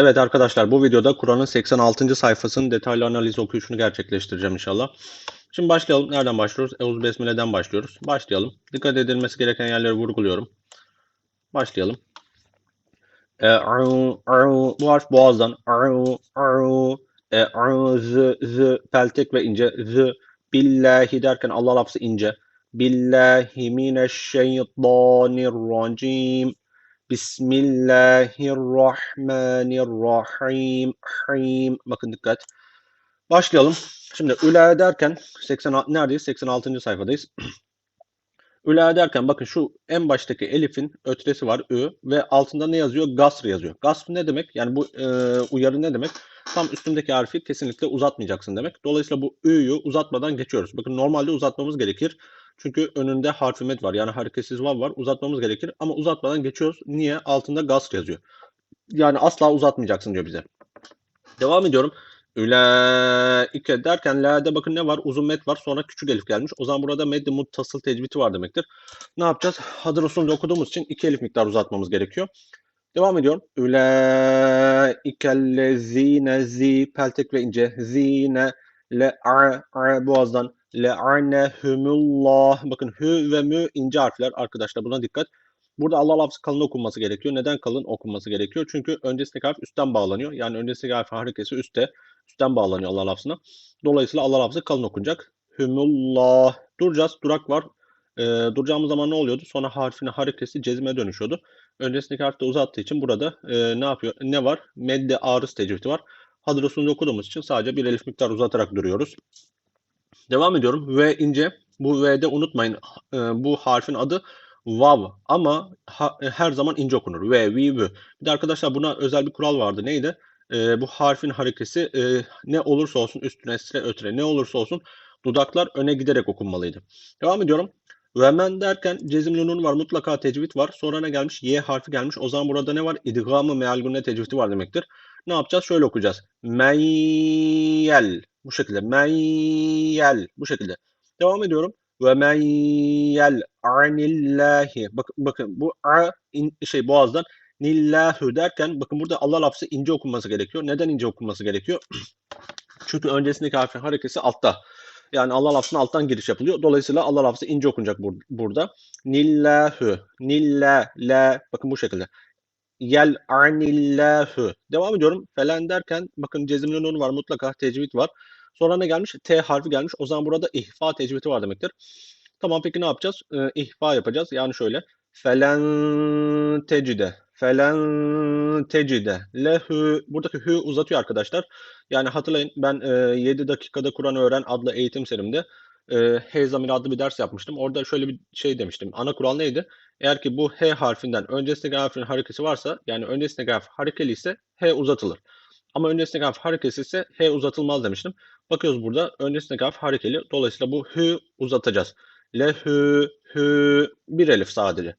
Evet arkadaşlar bu videoda Kur'an'ın 86. sayfasının detaylı analiz okuyuşunu gerçekleştireceğim inşallah. Şimdi başlayalım. Nereden başlıyoruz? Eûzü Besmele'den başlıyoruz. Başlayalım. Dikkat edilmesi gereken yerleri vurguluyorum. Başlayalım. E, a'u, a'u, bu harf boğazdan. A'u, a'u, e, a'u, z, z, peltek ve ince. Z, billahi derken Allah lafzı ince. Billahi mineşşeytanirracim. Bismillahirrahmanirrahim. Rahim. Bakın dikkat. Başlayalım. Şimdi üla derken 80 neredeyiz? 86. sayfadayız. üla derken bakın şu en baştaki elifin ötresi var ü ve altında ne yazıyor? Gasr yazıyor. Gasr ne demek? Yani bu e, uyarı ne demek? Tam üstündeki harfi kesinlikle uzatmayacaksın demek. Dolayısıyla bu ü'yü uzatmadan geçiyoruz. Bakın normalde uzatmamız gerekir. Çünkü önünde harfi med var. Yani hareketsiz vav var. Uzatmamız gerekir. Ama uzatmadan geçiyoruz. Niye? Altında gasr yazıyor. Yani asla uzatmayacaksın diyor bize. Devam ediyorum. Ülaike derken la'de bakın ne var? Uzun met var. Sonra küçük elif gelmiş. O zaman burada meddi muttasıl tecviti var demektir. Ne yapacağız? Hadır usulünde okuduğumuz için iki elif miktar uzatmamız gerekiyor. Devam ediyorum. Ülaikellezine zi peltek ve ince zine le a, a boğazdan le'anehumullah. Bakın hü ve mü ince harfler arkadaşlar buna dikkat. Burada Allah lafzı kalın okunması gerekiyor. Neden kalın okunması gerekiyor? Çünkü öncesindeki harf üstten bağlanıyor. Yani öncesindeki harf harekesi üstte. Üstten bağlanıyor Allah lafzına. Dolayısıyla Allah lafzı kalın okunacak. Hümullah. Duracağız. Durak var. Ee, duracağımız zaman ne oluyordu? Sonra harfin harekesi cezime dönüşüyordu. Öncesindeki harf de uzattığı için burada e, ne yapıyor? Ne var? Medde arız tecvidi var. Hadrosunu okuduğumuz için sadece bir elif miktar uzatarak duruyoruz. Devam ediyorum. V ince. Bu V'de unutmayın. E, bu harfin adı vav ama ha, e, her zaman ince okunur. V, V, V. Bir de arkadaşlar buna özel bir kural vardı. Neydi? E, bu harfin harekesi e, ne olursa olsun üstüne esre ötüre ne olursa olsun dudaklar öne giderek okunmalıydı. Devam ediyorum. Ve men derken cezimli nun var mutlaka tecvid var. Sonra ne gelmiş? Y harfi gelmiş. O zaman burada ne var? İdgamı mealgunne tecvidi var demektir. Ne yapacağız? Şöyle okuyacağız. Meyyel. Bu şekilde. Meyyel. Bu şekilde. Devam ediyorum. Ve meyyel anillahi. Bakın, bakın bu a in, şey boğazdan nillahu derken bakın burada Allah lafzı ince okunması gerekiyor. Neden ince okunması gerekiyor? Çünkü öncesindeki harfin harekesi altta. Yani Allah lafzına alttan giriş yapılıyor. Dolayısıyla Allah lafzı ince okunacak bur burada. Nillahu. Nilla. La. Bakın bu şekilde. Yel anillahu. Devam ediyorum. Felen derken bakın cezimli nun var mutlaka tecvid var. Sonra ne gelmiş? T harfi gelmiş. O zaman burada ihfa tecvidi var demektir. Tamam peki ne yapacağız? Ee, ihfa yapacağız. Yani şöyle. Felen tecide. Felen tecide. Lehü. Buradaki hü uzatıyor arkadaşlar. Yani hatırlayın ben e, 7 dakikada Kur'an öğren adlı eğitim serimde e, H zamiri adlı bir ders yapmıştım. Orada şöyle bir şey demiştim. Ana kural neydi? Eğer ki bu H harfinden öncesindeki harfin harekesi varsa yani öncesindeki harf harekeli ise H uzatılır. Ama öncesindeki harf harekesi ise H uzatılmaz demiştim. Bakıyoruz burada öncesindeki harf harekeli. Dolayısıyla bu hü uzatacağız. Lehü, hü, bir elif sadece.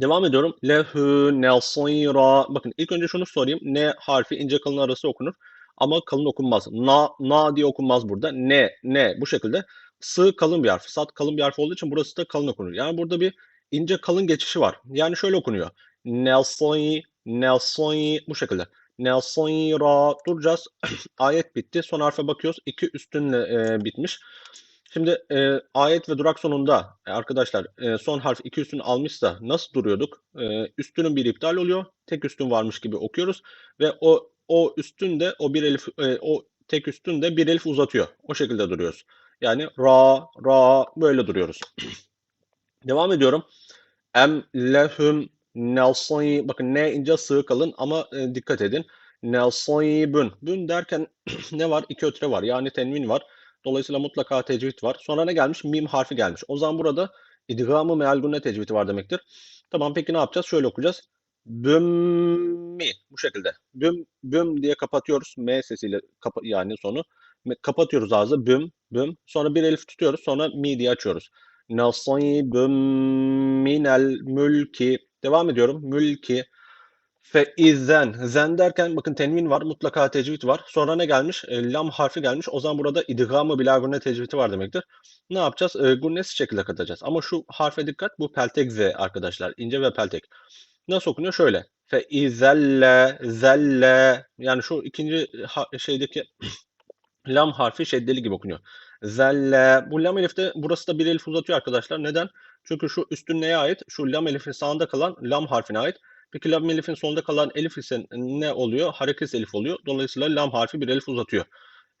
Devam ediyorum. Lehü, nelsira. Bakın ilk önce şunu sorayım. Ne harfi ince kalın arası okunur. Ama kalın okunmaz. Na, na diye okunmaz burada. Ne, ne bu şekilde. Sı kalın bir harf. Sat kalın bir harf olduğu için burası da kalın okunur. Yani burada bir ince kalın geçişi var. Yani şöyle okunuyor. Nelsoi, nelsoi bu şekilde. Nelsira duracağız. Ayet bitti. Son harfe bakıyoruz. İki üstünle e, bitmiş. Şimdi e, ayet ve durak sonunda e, arkadaşlar e, son harf iki üstün almışsa nasıl duruyorduk? E, üstünün bir iptal oluyor. Tek üstün varmış gibi okuyoruz ve o o üstün de o bir elif e, o tek üstün de bir elif uzatıyor. O şekilde duruyoruz. Yani ra ra böyle duruyoruz. Devam ediyorum. Em lehum nasib bakın ne ince sığ kalın ama e, dikkat edin. Nasibun. Bün derken ne var? İki ötre var. Yani tenvin var. Dolayısıyla mutlaka tecvid var. Sonra ne gelmiş? Mim harfi gelmiş. O zaman burada idgamı mealgunne tecvidi var demektir. Tamam peki ne yapacağız? Şöyle okuyacağız. Bümmi. Bu şekilde. Büm, büm diye kapatıyoruz. M sesiyle kapa yani sonu. Kapatıyoruz ağzı. Büm, büm. Sonra bir elif tutuyoruz. Sonra mi diye açıyoruz. Nasibüm minel mülki. Devam ediyorum. Mülki. Fe izen. Zen derken bakın tenvin var. Mutlaka tecvid var. Sonra ne gelmiş? E, lam harfi gelmiş. O zaman burada idgamı bila gunne tecvidi var demektir. Ne yapacağız? E, gunnesi şekilde katacağız. Ama şu harfe dikkat. Bu peltek Z arkadaşlar. ince ve peltek. Nasıl okunuyor? Şöyle. Fe izelle zelle yani şu ikinci şeydeki lam harfi şeddeli gibi okunuyor. Zelle. Bu lam elifte burası da bir elif uzatıyor arkadaşlar. Neden? Çünkü şu üstün neye ait? Şu lam elifin sağında kalan lam harfine ait. Peki lam elifin sonunda kalan elif ise ne oluyor? Hareketsiz elif oluyor. Dolayısıyla lam harfi bir elif uzatıyor.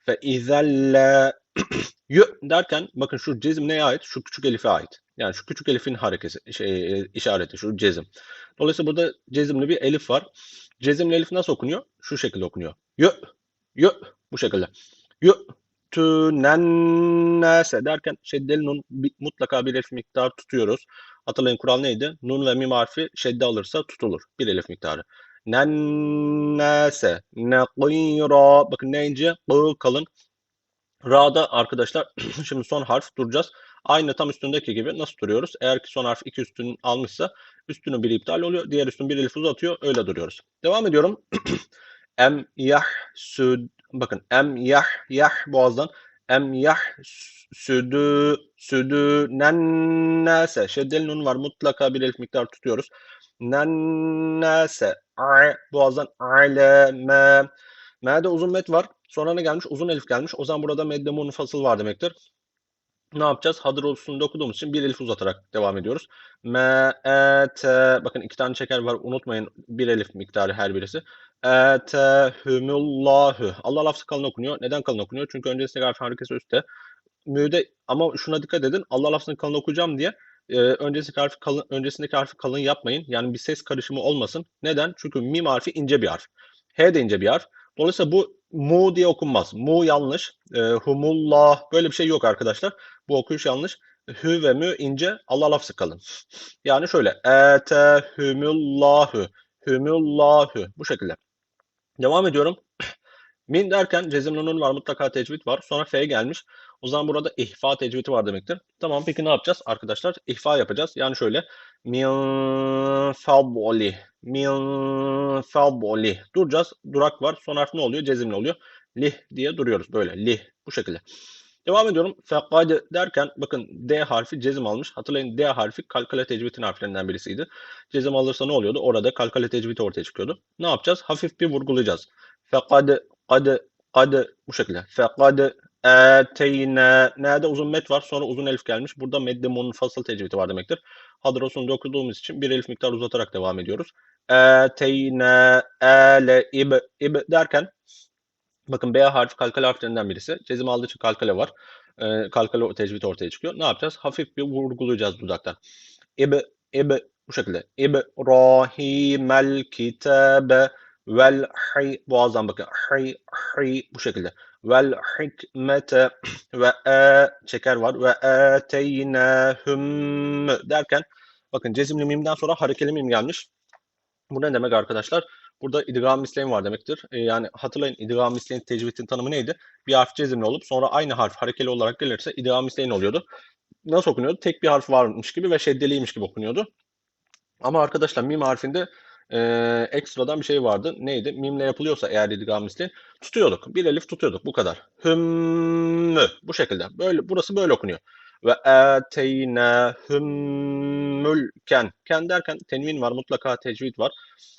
Fe izelle Yö derken bakın şu cezim neye ait? Şu küçük elife ait. Yani şu küçük elifin hareketi, şey, e, işareti, şu cezim. Dolayısıyla burada cezimli bir elif var. Cezimli elif nasıl okunuyor? Şu şekilde okunuyor. Yö, yö, bu şekilde. Yö, tünennese derken şeddeli nun bir- mutlaka bir elif miktarı tutuyoruz. Hatırlayın kural neydi? Nun ve mim harfi şedde alırsa tutulur. Bir elif miktarı. Nennese, nekira. Bakın ne ince? Kalın. Ra'da arkadaşlar şimdi son harf duracağız. Aynı tam üstündeki gibi nasıl duruyoruz? Eğer ki son harf iki üstün almışsa üstünün biri iptal oluyor. Diğer üstün bir elif uzatıyor. Öyle duruyoruz. Devam ediyorum. em yah süd bakın em yah yah boğazdan em yah südü südü nennase şeddeli nun var mutlaka bir elif miktar tutuyoruz. Nennase a boğazdan aleme M'de uzun met var. Sonra ne gelmiş? Uzun elif gelmiş. O zaman burada medde munfasıl var demektir. Ne yapacağız? Hadır olsun okuduğumuz için bir elif uzatarak devam ediyoruz. M, E, T. Bakın iki tane çeker var. Unutmayın bir elif miktarı her birisi. E, T, hümullahu. Allah lafzı kalın okunuyor. Neden kalın okunuyor? Çünkü öncesinde harfi harekesi üstte. Müde ama şuna dikkat edin. Allah lafzını kalın okuyacağım diye e, öncesindeki harfi kalın, öncesindeki harfi kalın yapmayın. Yani bir ses karışımı olmasın. Neden? Çünkü mim harfi ince bir harf. H de ince bir harf. Dolayısıyla bu mu diye okunmaz. Mu yanlış. E, humullah böyle bir şey yok arkadaşlar. Bu okuyuş yanlış. Hü ve mü ince. Allah lafzı kalın. Yani şöyle. Etehümullahu. Hümullahu. Bu şekilde. Devam ediyorum. Min derken cezimli nun var mutlaka tecvid var. Sonra F gelmiş. O zaman burada ihfa tecvidi var demektir. Tamam peki ne yapacağız arkadaşlar? İhfa yapacağız. Yani şöyle. Min fadli. Min fadli. Duracağız. Durak var. Son harf ne oluyor? Cezimli oluyor. Lih diye duruyoruz. Böyle lih. Bu şekilde. Devam ediyorum. Fekad derken bakın D harfi cezim almış. Hatırlayın D harfi kalkale tecvidin harflerinden birisiydi. Cezim alırsa ne oluyordu? Orada kalkale tecvid ortaya çıkıyordu. Ne yapacağız? Hafif bir vurgulayacağız. Fekad, kad, kad bu şekilde. Fekad eteyne. Nerede uzun met var. Sonra uzun elif gelmiş. Burada medde munfasıl tecvidi var demektir. Hadrosunu okuduğumuz için bir elif miktar uzatarak devam ediyoruz. Eteyne ele ib. ib derken Bakın B harfi kalkale harflerinden birisi. Cezim aldığı için kalkale var. Ee, kalkale tecvid ortaya çıkıyor. Ne yapacağız? Hafif bir vurgulayacağız dudaktan. İb, ib bu şekilde. İbrahimel kitabe vel hi boğazdan bakın. Hi, hi bu şekilde. Vel hikmete ve e çeker var ve eteynehum derken bakın cezimli mimden sonra harekeli mim gelmiş. Bu ne demek arkadaşlar? Burada idgam misleyin var demektir. E, yani hatırlayın idgam misleyin tecvidin tanımı neydi? Bir harf cezimli olup sonra aynı harf harekeli olarak gelirse idgam misleyin oluyordu. Nasıl okunuyordu? Tek bir harf varmış gibi ve şeddeliymiş gibi okunuyordu. Ama arkadaşlar mim harfinde e, ekstradan bir şey vardı. Neydi? Mimle yapılıyorsa eğer idgam misleyin tutuyorduk. Bir elif tutuyorduk. Bu kadar. Hümmü. Bu şekilde. Böyle, burası böyle okunuyor. Ve eteynehum mülken. Ken derken tenvin var. Mutlaka tecvid var.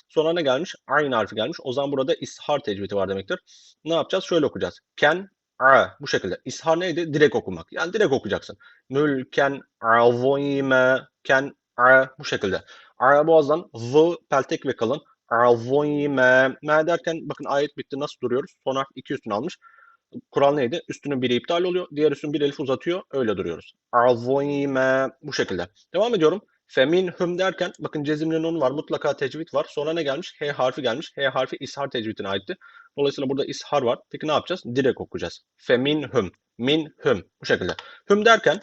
Sonra ne gelmiş? Aynı harfi gelmiş. O zaman burada ishar tecvidi var demektir. Ne yapacağız? Şöyle okuyacağız. Ken a bu şekilde. İshar neydi? Direkt okumak. Yani direkt okuyacaksın. Mülken azime ken a bu şekilde. A boğazdan v peltek ve kalın. Azime me derken bakın ayet bitti nasıl duruyoruz? Son harf iki üstünü almış. Kural neydi? Üstünün biri iptal oluyor. Diğer üstün bir elif uzatıyor. Öyle duruyoruz. Azime bu şekilde. Devam ediyorum. Feminhum derken bakın cezimli nun var. Mutlaka tecvid var. Sonra ne gelmiş? H harfi gelmiş. H harfi ishar tecvidine aitti. Dolayısıyla burada ishar var. Peki ne yapacağız? Direkt okuyacağız. Feminhum. Minhum. Bu şekilde. Hüm derken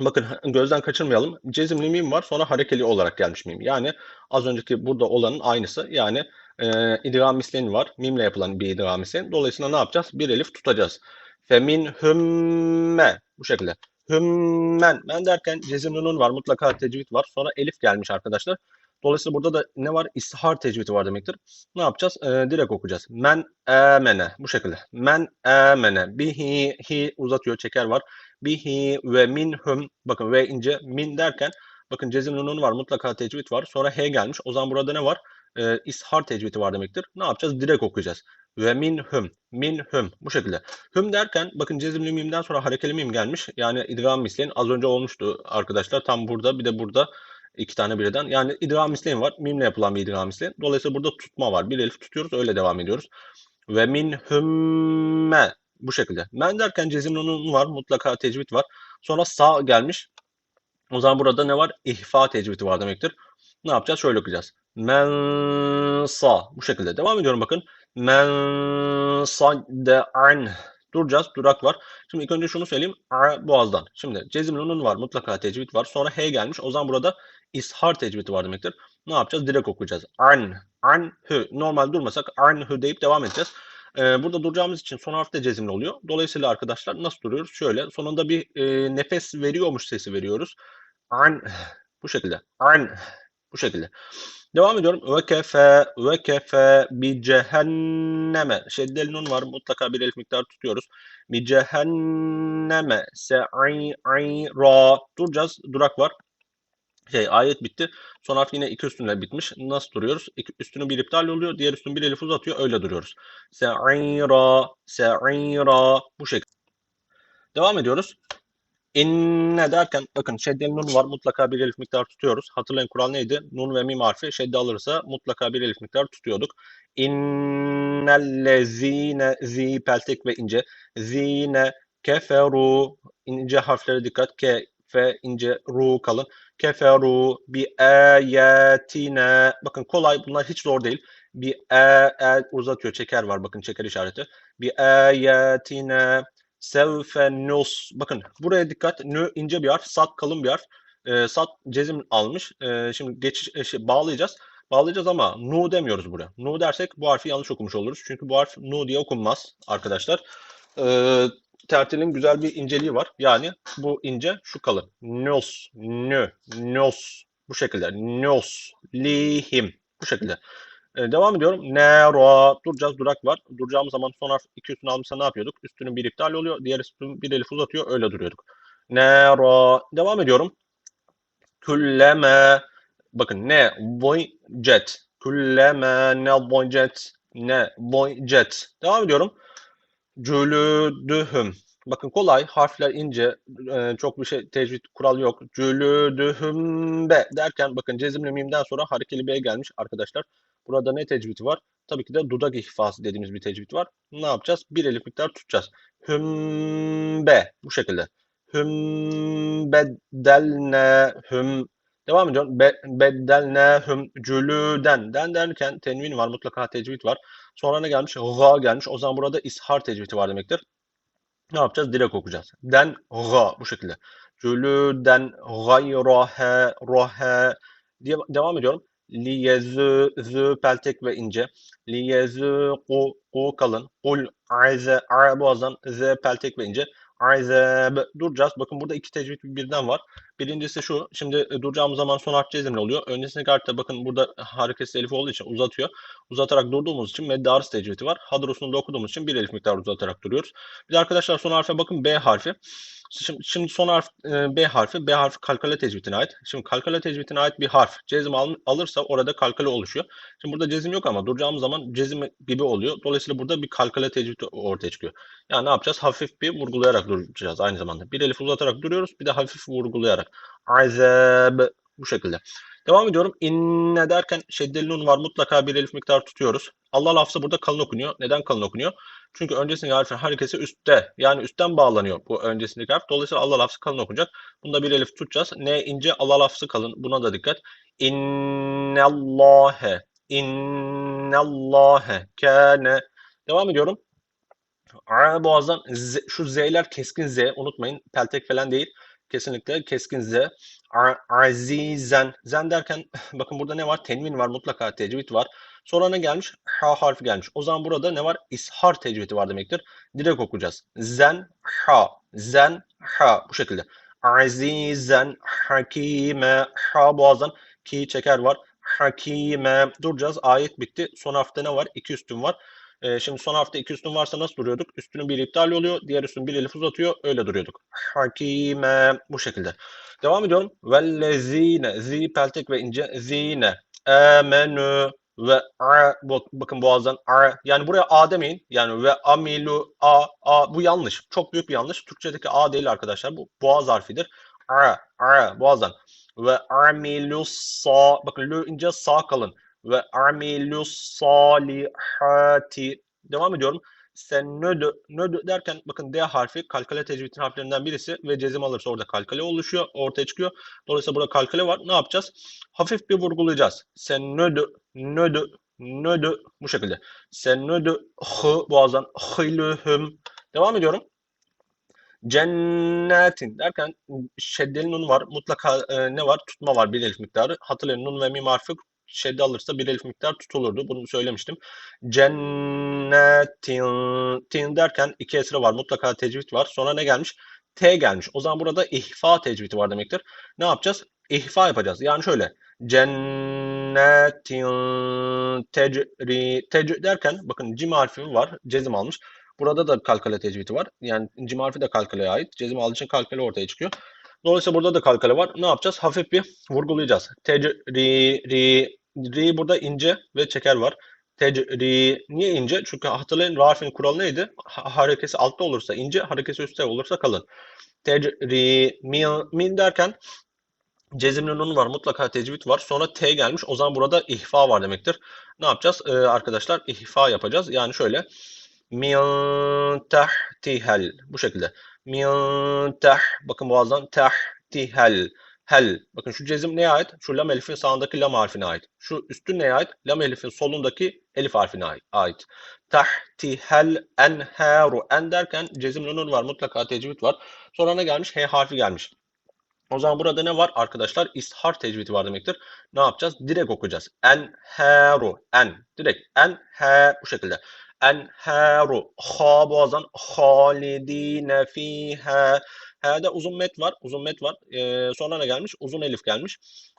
bakın gözden kaçırmayalım. Cezimli mim var. Sonra harekeli olarak gelmiş mim. Yani az önceki burada olanın aynısı. Yani e, idgam misleyin var. Mimle yapılan bir idgam misleyin. Dolayısıyla ne yapacağız? Bir elif tutacağız. Feminhümme. Bu şekilde. Hümmen. Men derken cezimli nun var. Mutlaka tecvid var. Sonra elif gelmiş arkadaşlar. Dolayısıyla burada da ne var? İstihar tecvidi var demektir. Ne yapacağız? Ee, direkt okuyacağız. Men emene. Bu şekilde. Men emene. Bihi hi uzatıyor. Çeker var. Bihi ve minhum. Bakın ve ince. Min derken Bakın cezim nunun var. Mutlaka tecvid var. Sonra H gelmiş. O zaman burada ne var? Ee, ishar tecvidi var demektir. Ne yapacağız? Direkt okuyacağız. Ve minhum. Minhum. Bu şekilde. Hüm derken bakın cezimli mimden sonra harekeli mim gelmiş. Yani idgam misleyin. Az önce olmuştu arkadaşlar. Tam burada bir de burada iki tane birden. Yani idgam misleyin var. Mimle yapılan bir idgam misleyin. Dolayısıyla burada tutma var. Bir elif tutuyoruz. Öyle devam ediyoruz. Ve minhümme. Bu şekilde. Men derken cezimli var. Mutlaka tecvid var. Sonra sa gelmiş. O zaman burada ne var? İhfa tecvidi var demektir. Ne yapacağız? Şöyle okuyacağız. Men sa. Bu şekilde. Devam ediyorum bakın. Men sadde an. Duracağız. Durak var. Şimdi ilk önce şunu söyleyeyim. A boğazdan. Şimdi cezim nun var. Mutlaka tecvid var. Sonra H gelmiş. O zaman burada ishar tecvidi var demektir. Ne yapacağız? Direkt okuyacağız. An. An. Hü. Normal durmasak an hü deyip devam edeceğiz. Ee, burada duracağımız için son harf de cezimli oluyor. Dolayısıyla arkadaşlar nasıl duruyoruz? Şöyle. Sonunda bir e, nefes veriyormuş sesi veriyoruz. An. Bu şekilde. An. Bu şekilde. Devam ediyorum. Ve kefe ve kefe bi cehenneme. Şeddeli nun var. Mutlaka bir elif miktarı tutuyoruz. Bi cehenneme se'i ra. Duracağız. Durak var. Şey ayet bitti. Son harf yine iki üstünle bitmiş. Nasıl duruyoruz? İki, üstünü bir iptal oluyor. Diğer üstünü bir elif uzatıyor. Öyle duruyoruz. Se'ira se'ira. Bu şekilde. Devam ediyoruz. İnne derken bakın şeddeli nun var mutlaka bir elif miktar tutuyoruz. Hatırlayın kural neydi? Nun ve mim harfi şedde alırsa mutlaka bir elif miktar tutuyorduk. İnnellezine zi peltek ve ince. Zine keferu ince harflere dikkat. Ke fe ince ru kalın. Keferu bi ayetine. Bakın kolay bunlar hiç zor değil. Bir e, e uzatıyor çeker var bakın çeker işareti. Bi ayetine Sevfe nus. Bakın buraya dikkat. Nü ince bir harf. Sat kalın bir harf. E, sat cezim almış. E, şimdi geçiş e, şey, bağlayacağız. Bağlayacağız ama nu demiyoruz buraya. Nu dersek bu harfi yanlış okumuş oluruz. Çünkü bu harf nu diye okunmaz arkadaşlar. E, tertilin güzel bir inceliği var. Yani bu ince şu kalın. Nus, nü, nus. Bu şekilde. Nus, lihim. Bu şekilde. Ee, devam ediyorum. Nero. Duracağız. Durak var. Duracağımız zaman son harf iki üstünü almışsa ne yapıyorduk? Üstünün bir iptal oluyor. Diğer üstünün bir elif uzatıyor. Öyle duruyorduk. Nero. Devam ediyorum. Külleme. Bakın ne? Boy jet. Külleme ne boy jet. Ne boy jet. Devam ediyorum. Cülüdühüm. Bakın kolay. Harfler ince. E, çok bir şey tecvid kural yok. Cülüdühümbe derken bakın cezimli mimden sonra harekeli B gelmiş arkadaşlar. Burada ne tecvidi var? Tabii ki de dudak ihfası dediğimiz bir tecvid var. Ne yapacağız? Bir elif miktar tutacağız. Hümbe. Bu şekilde. Hümbedelne hüm. Devam ediyorum. Be, beddelne hüm cülüden. Den derken tenvin var. Mutlaka tecvid var. Sonra ne gelmiş? Ga gelmiş. O zaman burada ishar tecvidi var demektir. Ne yapacağız? Direkt okuyacağız. Den ga. Bu şekilde. Cülüden gayrahe rohe diye devam ediyorum liyezü zü peltek ve ince liyezü ku ku kalın kul aize boğazdan z peltek ve ince aize duracağız. Bakın burada iki tecvid birden var. Birincisi şu. Şimdi e, duracağımız zaman son harf cezimli oluyor. Öncesindeki harfte bakın burada hareketsiz elif olduğu için uzatıyor. Uzatarak durduğumuz için medde arız tecvidi var. Hadrosunu da okuduğumuz için bir elif miktarı uzatarak duruyoruz. Bir de arkadaşlar son harfe bakın B harfi. Şimdi, şimdi son harf e, B harfi. B harfi kalkale tecvidine ait. Şimdi kalkale tecvidine ait bir harf cezim al, alırsa orada kalkale oluşuyor. Şimdi burada cezim yok ama duracağımız zaman cezim gibi oluyor. Dolayısıyla burada bir kalkale tecvid ortaya çıkıyor. Yani ne yapacağız? Hafif bir vurgulayarak duracağız aynı zamanda. Bir elif uzatarak duruyoruz. Bir de hafif vurgulayarak. Azeb bu şekilde. Devam ediyorum. İnne derken şeddeli nun var. Mutlaka bir elif miktar tutuyoruz. Allah lafzı burada kalın okunuyor. Neden kalın okunuyor? Çünkü öncesindeki harfin harekesi üstte. Yani üstten bağlanıyor bu öncesindeki harf. Dolayısıyla Allah lafzı kalın okunacak. Bunda bir elif tutacağız. Ne ince Allah lafzı kalın. Buna da dikkat. İnnallâhe. İnnallâhe. Kâne. Devam ediyorum. A boğazdan z, şu z'ler keskin z unutmayın. Peltek falan değil. Kesinlikle keskin z. Azizen. Zen derken bakın burada ne var? Tenvin var mutlaka tecvid var. Sonra ne gelmiş? Ha harfi gelmiş. O zaman burada ne var? İshar tecvidi var demektir. Direkt okuyacağız. Zen ha. Zen ha. Bu şekilde. Azizen hakime. Ha boğazdan ki çeker var. Hakime. Duracağız. Ayet bitti. Son harfte ne var? İki üstün var. Ee, şimdi son harfte iki üstün varsa nasıl duruyorduk? Üstünün biri iptal oluyor, diğer üstün bir elif uzatıyor. Öyle duruyorduk. Hakime bu şekilde. Devam ediyorum. Vellezine, zi peltek ve ince zine. Amenü ve a, bak- bakın boğazdan a. Yani buraya a demeyin. Yani ve amilu a, a. Bu yanlış. Çok büyük bir yanlış. Türkçedeki a değil arkadaşlar. Bu boğaz harfidir. A, a boğazdan. Ve amilu sa. Bakın lü ince sağ kalın. Ve amilu salihati. Devam ediyorum. Sen nödü, nödü derken bakın D harfi kalkale tecvidin harflerinden birisi ve cezim alırsa orada kalkale oluşuyor, ortaya çıkıyor. Dolayısıyla burada kalkale var. Ne yapacağız? Hafif bir vurgulayacağız. Sen nödü, nödü, nödü bu şekilde. Sen nödü hı boğazdan hılühüm. Devam ediyorum. Cennetin derken şeddeli nun var. Mutlaka e, ne var? Tutma var bir elif miktarı. Hatırlayın nun ve mim harfi şedde alırsa bir elif miktar tutulurdu. Bunu söylemiştim. Cennetin tin derken iki esre var. Mutlaka tecvid var. Sonra ne gelmiş? T gelmiş. O zaman burada ihfa tecvidi var demektir. Ne yapacağız? İhfa yapacağız. Yani şöyle. Cennetin tecri tecri derken bakın cim harfi var. Cezim almış. Burada da kalkale tecvidi var. Yani cim harfi de kalkaleye ait. Cezim aldığı için kalkale ortaya çıkıyor. Dolayısıyla burada da kalkale var. Ne yapacağız? Hafif bir vurgulayacağız. Tecri, ri, ri burada ince ve çeker var. Tecri, niye ince? Çünkü hatırlayın ra harfinin kuralı neydi? Ha, harekesi altta olursa ince, harekesi üstte olursa kalın. Tecri, min, min derken cezimli nun var. Mutlaka tecvid var. Sonra T gelmiş. O zaman burada ihfa var demektir. Ne yapacağız? Ee, arkadaşlar ihfa yapacağız. Yani şöyle. Min tahtihel. Bu şekilde. Min tah. Bakın boğazdan tahtihel. Hel. Bakın şu cezim neye ait? Şu lam elifin sağındaki lam harfine ait. Şu üstün neye ait? Lam elifin solundaki elif harfine ait. Tahtihel enharu. En derken cezimli nun var. Mutlaka tecvid var. Sonra ne gelmiş? H harfi gelmiş. O zaman burada ne var arkadaşlar? İshar tecvidi var demektir. Ne yapacağız? Direkt okuyacağız. Enheru. En. Direkt. En he bu şekilde. Enheru. Ha boğazdan. Halidine fiha. H'de uzun met var. Uzun met var. Ee, sonra ne gelmiş? Uzun elif gelmiş.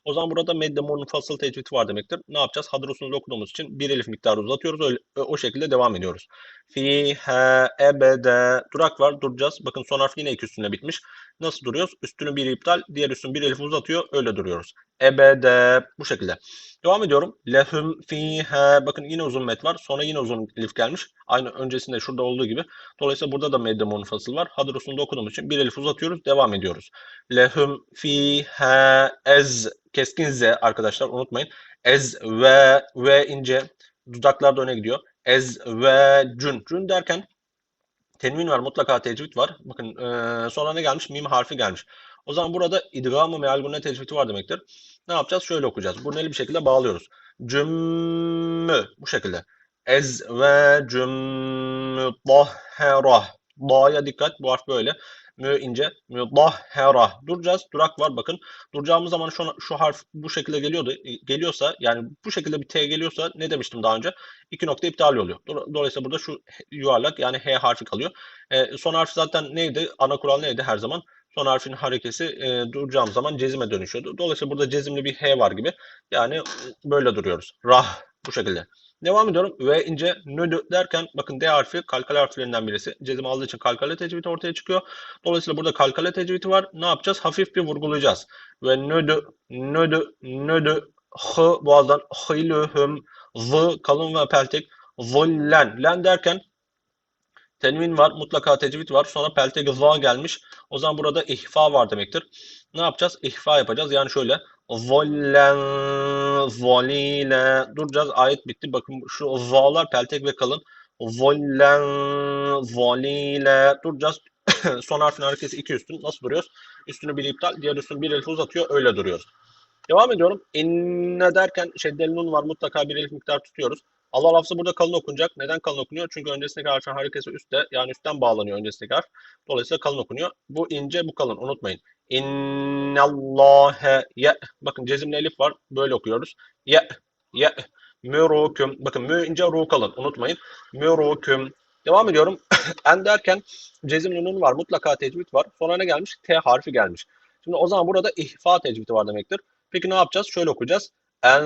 O zaman burada medde munfasıl tecvidi var demektir. Ne yapacağız? Hadır usulünde okuduğumuz için bir elif miktarı uzatıyoruz. Öyle, o şekilde devam ediyoruz. Fiha ebede. Durak var. Duracağız. Bakın son harf yine iki üstüne bitmiş. Nasıl duruyoruz? Üstünü bir iptal, diğer üstünü bir elif uzatıyor. Öyle duruyoruz. Ebede. Bu şekilde. Devam ediyorum. Lehum fiha. Bakın yine uzun met var. Sonra yine uzun elif gelmiş. Aynı öncesinde şurada olduğu gibi. Dolayısıyla burada da medde munfasıl var. Hadır usulünde okuduğumuz için bir elif uzatıyoruz. Devam ediyoruz. Lehum fiha ez. Keskin z arkadaşlar unutmayın. Ez ve ve ince. Dudaklar da öne gidiyor. Ez ve cün. Cün derken tenvin var, mutlaka tecvid var. Bakın eee, sonra ne gelmiş? Mim harfi gelmiş. O zaman burada idgamı meal gunne tecvidi var demektir. Ne yapacağız? Şöyle okuyacağız. Burneli bir şekilde bağlıyoruz. Cümmü bu şekilde. Ez ve cümmü dahhera. Da'ya dikkat. Bu harf böyle. Mü ince. Müdahhera. Duracağız. Durak var bakın. Duracağımız zaman şu, şu harf bu şekilde geliyordu. Geliyorsa yani bu şekilde bir T geliyorsa ne demiştim daha önce? İki nokta iptal oluyor. Do- Dolayısıyla burada şu yuvarlak yani H harfi kalıyor. E, son harf zaten neydi? Ana kural neydi her zaman? Son harfin harekesi e, duracağım zaman cezime dönüşüyordu. Dolayısıyla burada cezimli bir H var gibi. Yani e, böyle duruyoruz. Rah bu şekilde. Devam ediyorum. Ve ince nödü derken bakın D harfi kalkale harflerinden birisi. Cezim aldığı için kalkale tecvidi ortaya çıkıyor. Dolayısıyla burada kalkale tecvidi var. Ne yapacağız? Hafif bir vurgulayacağız. Ve nödü, nödü, nödü, hı boğazdan hılühüm, z kalın ve peltek, zullen. Len derken tenvin var, mutlaka tecvid var. Sonra peltek za gelmiş. O zaman burada ihfa var demektir. Ne yapacağız? İhfa yapacağız. Yani şöyle zullen, zalile. Duracağız. Ayet bitti. Bakın şu zalar peltek ve kalın. Zullen, zalile. Duracağız. Son harfin hareketi iki üstün. Nasıl duruyoruz? Üstünü bir iptal, diğer üstünü bir elif uzatıyor. Öyle duruyoruz. Devam ediyorum. İnne derken şeddeli nun var. Mutlaka bir elif miktar tutuyoruz. Allah lafzı burada kalın okunacak. Neden kalın okunuyor? Çünkü öncesindeki harfin hareketi üstte. Yani üstten bağlanıyor öncesindeki harf. Dolayısıyla kalın okunuyor. Bu ince, bu kalın. Unutmayın. İnnallâhe ye. Bakın cezimli elif var. Böyle okuyoruz. Ye. Ye. Müruküm. Bakın mü ince, ru kalın. Unutmayın. Müruküm. Devam ediyorum. en derken cezimli nun var. Mutlaka tecvid var. Sonra ne gelmiş? T harfi gelmiş. Şimdi o zaman burada ihfa tecvidi var demektir. Peki ne yapacağız? Şöyle okuyacağız. En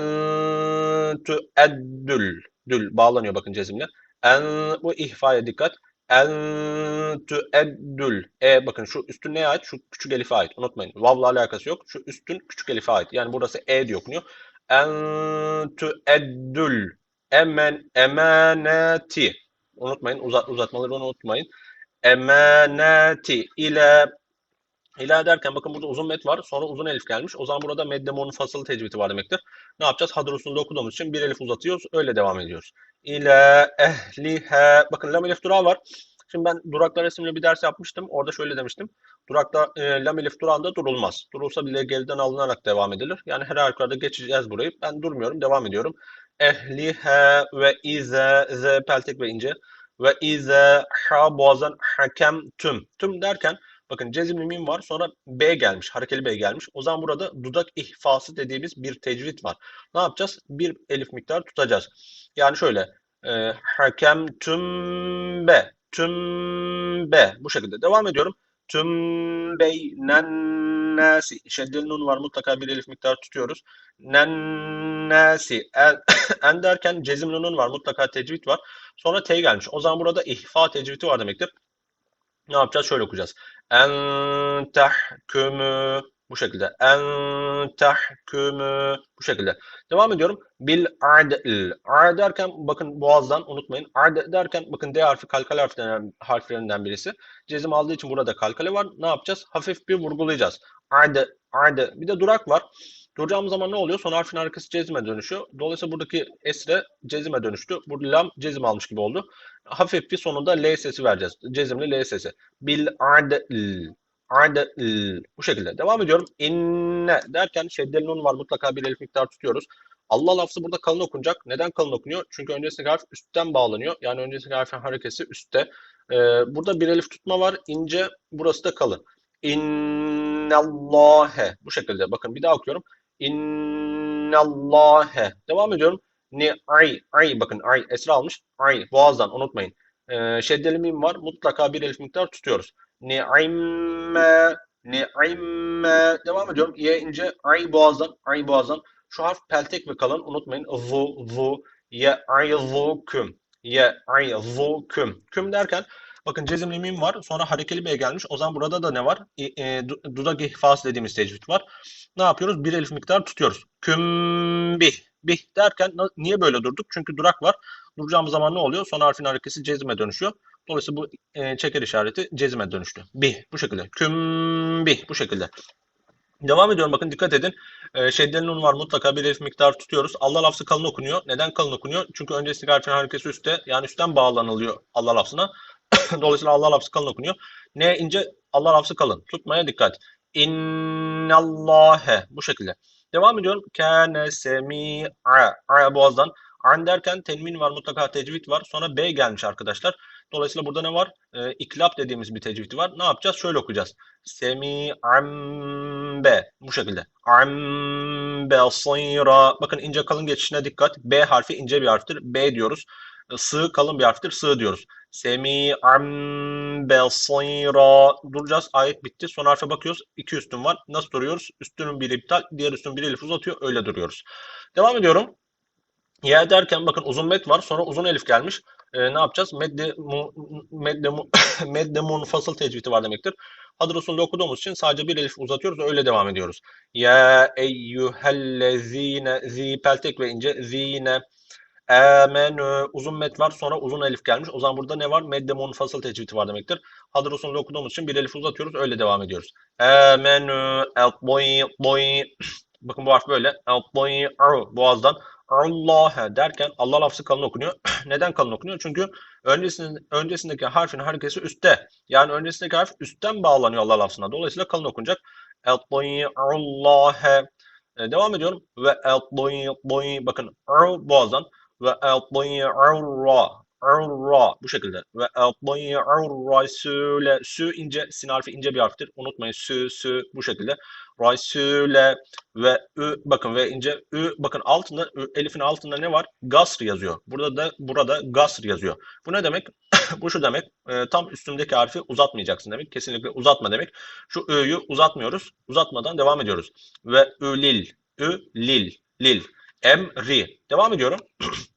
tüeddül. dül bağlanıyor bakın cezimle. En bu ihfaya dikkat. En tüeddül. E bakın şu üstün neye ait? Şu küçük elife ait. Unutmayın. Vav'la alakası yok. Şu üstün küçük elife ait. Yani burası e diye okunuyor. En tüeddül. Emen, emaneti. Unutmayın. Uzat, uzatmaları unutmayın. Emaneti ile İla derken bakın burada uzun met var. Sonra uzun elif gelmiş. O zaman burada medde munfasıl tecvidi var demektir. Ne yapacağız? Hadır usulünde okuduğumuz için bir elif uzatıyoruz. Öyle devam ediyoruz. İle ehlihe. Bakın lam elif durağı var. Şimdi ben duraklar isimli bir ders yapmıştım. Orada şöyle demiştim. Durakta e, lam elif durağında durulmaz. Durulsa bile geriden alınarak devam edilir. Yani her halükarda geçeceğiz burayı. Ben durmuyorum. Devam ediyorum. Ehlihe ve ize ze peltek ve ince ve ize ha boğazan hakem tüm. Tüm derken Bakın cezimli mim var sonra B gelmiş. Harekeli B gelmiş. O zaman burada dudak ihfası dediğimiz bir tecvid var. Ne yapacağız? Bir elif miktar tutacağız. Yani şöyle. E, hakem tüm B. Tüm B. Bu şekilde. Devam ediyorum. Tüm beynen nasi. Şeddeli nun var. Mutlaka bir elif miktar tutuyoruz. Nen nasi. En, en derken cezimli nun var. Mutlaka tecvid var. Sonra T gelmiş. O zaman burada ihfa tecvidi var demektir. Ne yapacağız? Şöyle okuyacağız. En tahkümü bu şekilde. En tahkümü bu şekilde. Devam ediyorum. Bil adl. A derken bakın boğazdan unutmayın. A derken bakın D harfi kalkale harflerinden, harflerinden birisi. Cezim aldığı için burada kalkale var. Ne yapacağız? Hafif bir vurgulayacağız. Ad, ad. Bir de durak var. Duracağımız zaman ne oluyor? Son harfin arkası cezime dönüşüyor. Dolayısıyla buradaki esre cezime dönüştü. Burada lam cezim almış gibi oldu. Hafif bir sonunda L sesi vereceğiz. Cezimli L sesi. Bil adl. Adl. Bu şekilde. Devam ediyorum. İnne derken şeddeli nun var. Mutlaka bir elif miktar tutuyoruz. Allah lafzı burada kalın okunacak. Neden kalın okunuyor? Çünkü öncesindeki harf üstten bağlanıyor. Yani öncesindeki harfin harekesi üstte. Ee, burada bir elif tutma var. İnce. Burası da kalın. İnnallâhe. Bu şekilde. Bakın bir daha okuyorum. İnnallâhe. Devam ediyorum. Ni ay ay bakın ay esra almış. Ay boğazdan unutmayın. Ee, şeddeli mim var. Mutlaka bir elif miktar tutuyoruz. Ni'imme ni'imme devam ediyorum. Ye ince ay boğazdan ay boğazdan. Şu harf peltek ve kalın unutmayın. Zu zu ye ayzuküm ye ayzuküm. Küm derken Bakın cezimli mim var. Sonra harekeli B gelmiş. O zaman burada da ne var? E, e, dudak ihfas dediğimiz tecvid var. Ne yapıyoruz? Bir elif miktar tutuyoruz. Kümbih. Bih derken niye böyle durduk? Çünkü durak var. Duracağımız zaman ne oluyor? Son harfin harekesi cezime dönüşüyor. Dolayısıyla bu e, çeker işareti cezime dönüştü. Bih bu şekilde. Kümbih bu şekilde. Devam ediyorum bakın dikkat edin. E, şeddeli nun var mutlaka bir elif miktar tutuyoruz. Allah lafzı kalın okunuyor. Neden kalın okunuyor? Çünkü öncesi harfin harekesi üstte yani üstten bağlanılıyor Allah lafzına. Dolayısıyla Allah lafzı kalın okunuyor. Ne ince Allah lafzı kalın. Tutmaya dikkat. İnnallâhe. Bu şekilde. Devam ediyorum. Kâne semî'a. A boğazdan. An derken tenmin var mutlaka tecvid var. Sonra B gelmiş arkadaşlar. Dolayısıyla burada ne var? Ee, iklap dediğimiz bir tecvidi var. Ne yapacağız? Şöyle okuyacağız. Semi ambe. Bu şekilde. Ambe sayra. Bakın ince kalın geçişine dikkat. B harfi ince bir harftir. B diyoruz. Sığ kalın bir harftir. Sığ diyoruz. Semi basira. Duracağız. Ayet bitti. Son harfe bakıyoruz. İki üstün var. Nasıl duruyoruz? Üstünün biri iptal. Diğer üstün biri elif uzatıyor. Öyle duruyoruz. Devam ediyorum. Ya derken bakın uzun met var. Sonra uzun elif gelmiş. Ee, ne yapacağız? Medde, mu, medde, mu, medde munfasıl tecvidi var demektir. Usulde okuduğumuz için sadece bir elif uzatıyoruz. Öyle devam ediyoruz. Ya eyyühellezine zi peltek ve ince zine Emenü uzun met var sonra uzun elif gelmiş. O zaman burada ne var? Medde munfasıl tecvidi var demektir. Hadır usulünde okuduğumuz için bir elif uzatıyoruz. Öyle devam ediyoruz. Emenü el Bakın bu harf böyle. El boğazdan. Allah derken Allah lafzı kalın okunuyor. Neden kalın okunuyor? Çünkü öncesinde, öncesindeki harfin harekesi üstte. Yani öncesindeki harf üstten bağlanıyor Allah lafzına. Dolayısıyla kalın okunacak. Allah Devam ediyorum. Ve bakın boğazdan ve ra ra bu şekilde ve rasule sü ince sin harfi ince bir harftir. Unutmayın sü sü bu şekilde. Rasule ve ü bakın ve ince ü bakın altında ü, elifin altında ne var? Gasr yazıyor. Burada da burada gasr yazıyor. Bu ne demek? bu şu demek. E, tam üstündeki harfi uzatmayacaksın demek. Kesinlikle uzatma demek. Şu ö'yü uzatmıyoruz. Uzatmadan devam ediyoruz. Ve ülil ü lil lil emri. Devam ediyorum.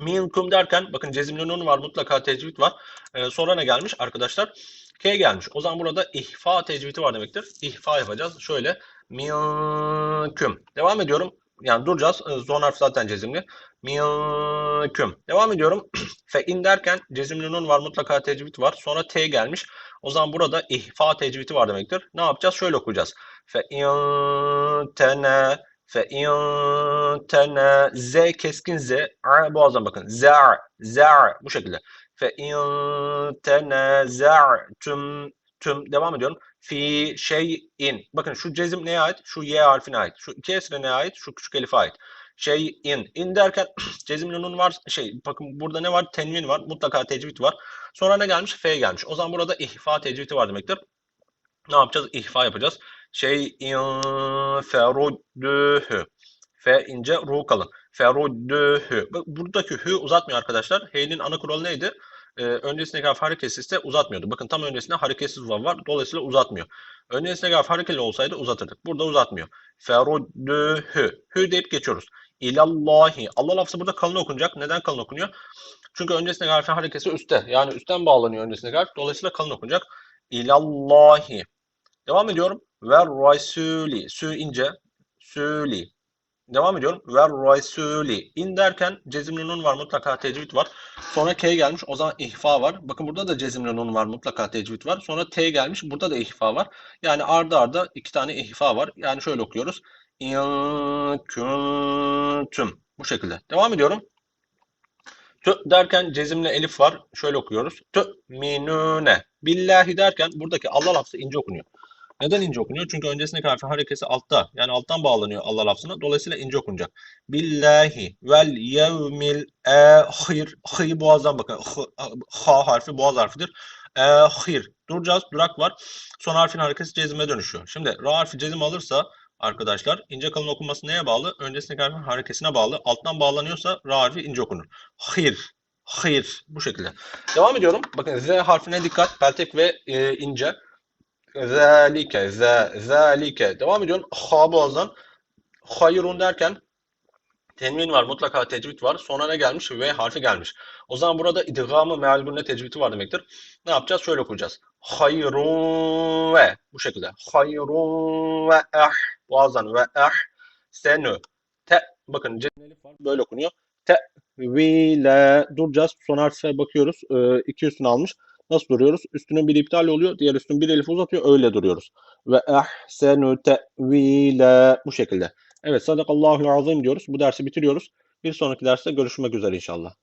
Minkum derken bakın cezimli nun var mutlaka tecvid var. Ee, sonra ne gelmiş arkadaşlar? K gelmiş. O zaman burada ihfa tecvidi var demektir. İhfa yapacağız. Şöyle minkum. Devam ediyorum. Yani duracağız. Ee, Son harf zaten cezimli. Minkum. Devam ediyorum. Fe in derken cezimli nun var mutlaka tecvid var. Sonra T gelmiş. O zaman burada ihfa tecvidi var demektir. Ne yapacağız? Şöyle okuyacağız. Fe in tene fe in tene z keskin z a boğazdan bakın. Za za bu şekilde. Fe in tenaza'tum tüm devam ediyorum. Fi şeyin. Bakın şu cezim neye ait? Şu y harfine ait. Şu iki esre neye ait? Şu küçük elife ait. Şeyin. İn derken cezimli nun var. Şey bakın burada ne var? Tenvin var. Mutlaka tecvid var. Sonra ne gelmiş? F gelmiş. O zaman burada ihfa tecvidi var demektir. Ne yapacağız? İhfa yapacağız şeyin feruddühü F ince ru kalın. Feruddühü. Buradaki hü uzatmıyor arkadaşlar. H'nin ana kuralı neydi? Ee, öncesindeki harf hareketsizse uzatmıyordu. Bakın tam öncesinde hareketsiz vav var. Dolayısıyla uzatmıyor. Öncesindeki harf hareketli olsaydı uzatırdık. Burada uzatmıyor. Feruddühü. Hü deyip geçiyoruz. İlallahi. Allah lafzı burada kalın okunacak. Neden kalın okunuyor? Çünkü öncesindeki harfin harekesi üstte. Yani üstten bağlanıyor öncesindeki harf. Dolayısıyla kalın okunacak. İlallahi. Devam ediyorum. Ve rasuli. Sü ince. Süli. Devam ediyorum. Ve rasuli. İn derken cezimli nun var mutlaka tecvid var. Sonra K gelmiş o zaman ihfa var. Bakın burada da cezimli nun var mutlaka tecvid var. Sonra T gelmiş burada da ihfa var. Yani arda arda iki tane ihfa var. Yani şöyle okuyoruz. İn kuntum. Bu şekilde. Devam ediyorum. Tü derken cezimli elif var. Şöyle okuyoruz. Tü minune. Billahi derken buradaki Allah lafzı ince okunuyor. Neden ince okunuyor? Çünkü öncesindeki harfin harekesi altta. Yani alttan bağlanıyor Allah lafzına. Dolayısıyla ince okunacak. Billahi vel yevmil ehir. H'yı boğazdan bakın. Ha harfi boğaz harfidir. Ehir. Duracağız. Durak var. Son harfin harekesi cezime dönüşüyor. Şimdi ra harfi cezim alırsa arkadaşlar ince kalın okunması neye bağlı? Öncesindeki harfin harekesine bağlı. Alttan bağlanıyorsa ra harfi ince okunur. Hir. Hir. Bu şekilde. Devam ediyorum. Bakın Z harfine dikkat. Peltek ve e, ince. Zalike, za, zalike. Devam ediyorum. Ha boğazdan. Hayrun derken tenvin var. Mutlaka tecvid var. Sonra ne gelmiş? V harfi gelmiş. O zaman burada idgamı meal gunne tecvidi var demektir. Ne yapacağız? Şöyle okuyacağız. Hayrun ve. Bu şekilde. Hayrun ve eh. Boğazdan ve eh. Senü. Te. Bakın cennelif var. Böyle okunuyor. Te. Vile. Duracağız. Son harfe bakıyoruz. Ee, iki üstünü almış. Nasıl duruyoruz? Üstünün biri iptal oluyor. Diğer üstün bir elif uzatıyor. Öyle duruyoruz. Ve ahsenu te'vile bu şekilde. Evet sadakallahu azim diyoruz. Bu dersi bitiriyoruz. Bir sonraki derste görüşmek üzere inşallah.